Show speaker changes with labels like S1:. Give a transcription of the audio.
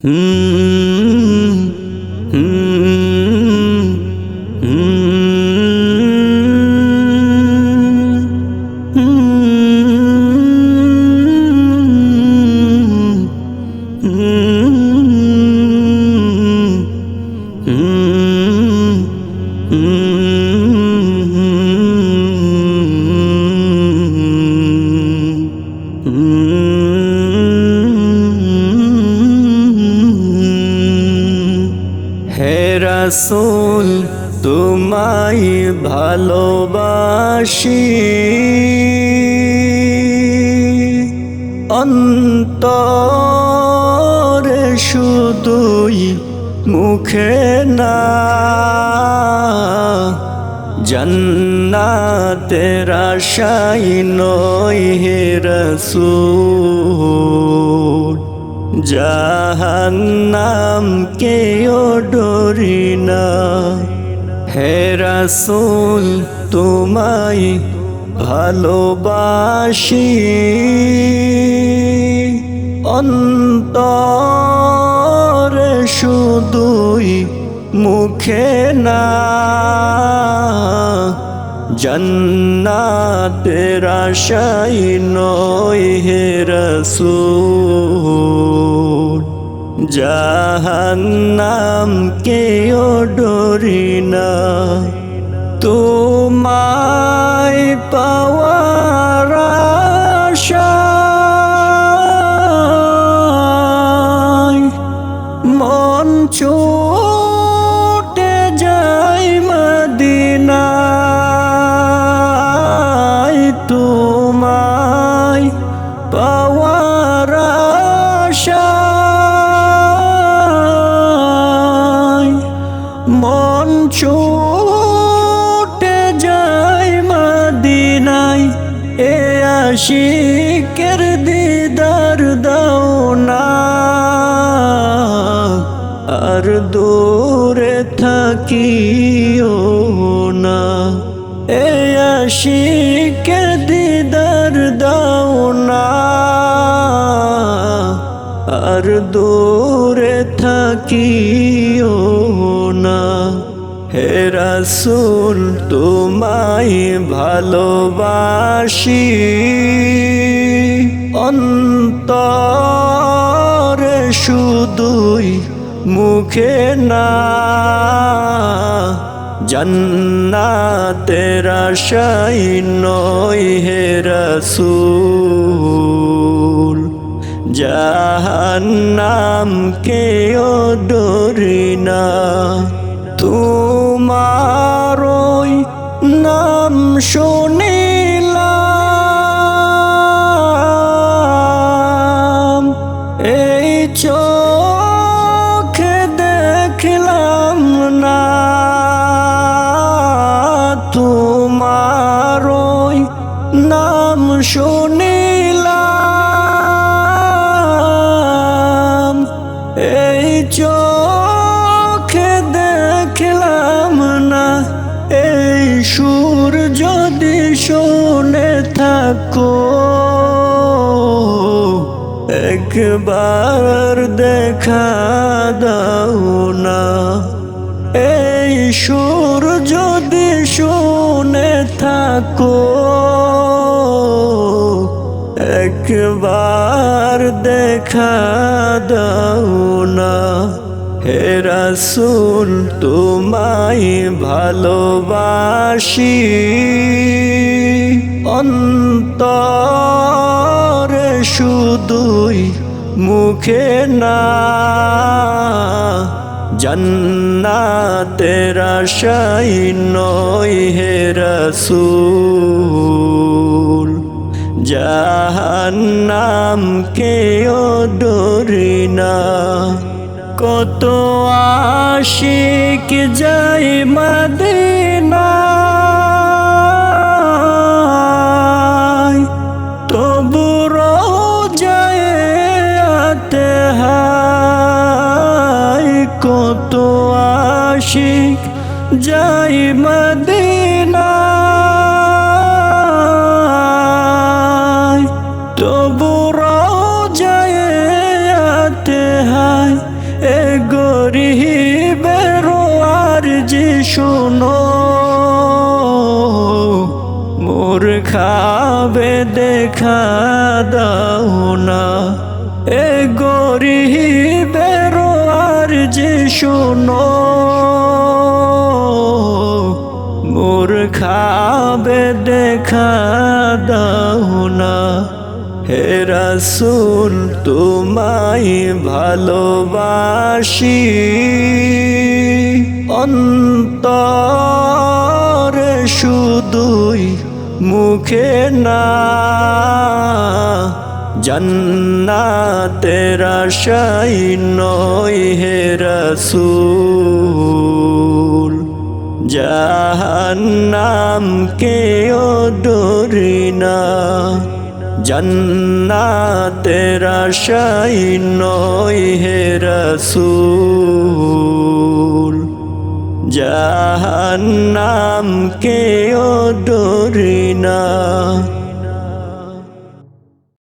S1: Hmm. Hmm. রাসূল তোমায় ভালোবাসি। অন্তরে শুধুই মুখে না জন্নাতের আশাই নয় হে রসূল। জাহান্নাম কেও ডরি না। হে রাসূল তোমায় ভালোবাসি। অন্তরে শুধুই মুখে না। জন্নাতের আশাই নয় হে রসূল। জাহান্নাম কেও ডরি না তোমায় পাওয়ার আশায় পাওয়ার মন ছুটে যায় মদিনায়। এ আশিকের দিদার দাও না আর দূরে থাকিও না। এ আশিকের দিদার দাও না। আর দূরে থাকিও না। হে রাসূল, তোমায় ভালোবাসি। অন্তরে শুধুই মুখে না। জন্নাতের আশাই নয় হে রসূল জাহান্নাম কেও ডরি না। তোমারই নাম শুনিলাম একবার দেখা দাও না। এই সুর যদি শুনে থাকো, একবার দেখা দাও না। হে রাসূল, তোমায় ভালোবাসি। অন্তরে শুধুই মুখে না। জন্নাতের আশাই নয় হে রসূল। জাহান্নাম কেও ডরি না। কত আশিক যাই মদিনায় আশিক যাই মদিনা। তবু যায় হায় এ গরিবের আর যে শোনো, মোর খাবে দেখা দাও না। এ গরিবের আর যে শোনো খাবে, দেখা দাও না। হে রাসূল, তোমায় ভালোবাসি। অন্তরে শুধুই মুখে না। জন্নাতের আশাই নয় হে রসুল। জাহান্নাম কেও ডরি না। জন্নাতের আশাই নয় হে রসুল। জাহান্নাম কেও ডরি না।